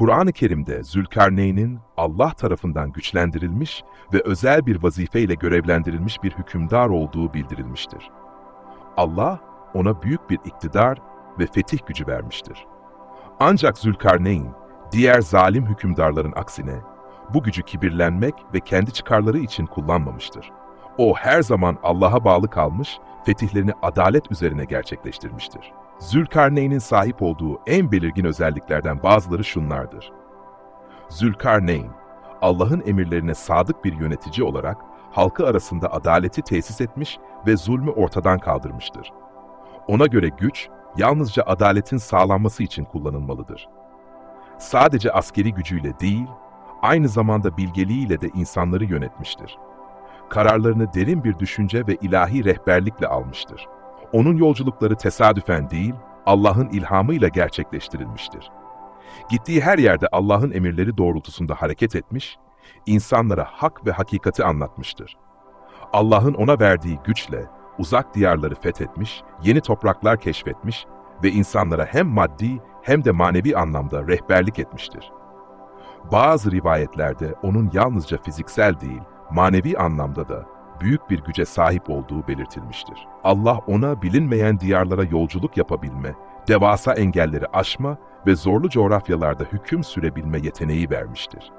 Kur'an-ı Kerim'de Zülkarneyn'in Allah tarafından güçlendirilmiş ve özel bir vazifeyle görevlendirilmiş bir hükümdar olduğu bildirilmiştir. Allah ona büyük bir iktidar ve fetih gücü vermiştir. Ancak Zülkarneyn, diğer zalim hükümdarların aksine bu gücü kibirlenmek ve kendi çıkarları için kullanmamıştır. O her zaman Allah'a bağlı kalmış, fetihlerini adalet üzerine gerçekleştirmiştir. Zülkarneyn'in sahip olduğu en belirgin özelliklerden bazıları şunlardır. Zülkarneyn, Allah'ın emirlerine sadık bir yönetici olarak halkı arasında adaleti tesis etmiş ve zulmü ortadan kaldırmıştır. Ona göre güç, yalnızca adaletin sağlanması için kullanılmalıdır. Sadece askeri gücüyle değil, aynı zamanda bilgeliğiyle de insanları yönetmiştir. Kararlarını derin bir düşünce ve ilahi rehberlikle almıştır. Onun yolculukları tesadüfen değil, Allah'ın ilhamıyla gerçekleştirilmiştir. Gittiği her yerde Allah'ın emirleri doğrultusunda hareket etmiş, insanlara hak ve hakikati anlatmıştır. Allah'ın ona verdiği güçle uzak diyarları fethetmiş, yeni topraklar keşfetmiş ve insanlara hem maddi hem de manevi anlamda rehberlik etmiştir. Bazı rivayetlerde onun yalnızca fiziksel değil, manevi anlamda da büyük bir güce sahip olduğu belirtilmiştir. Allah ona bilinmeyen diyarlara yolculuk yapabilme, devasa engelleri aşma ve zorlu coğrafyalarda hüküm sürebilme yeteneği vermiştir.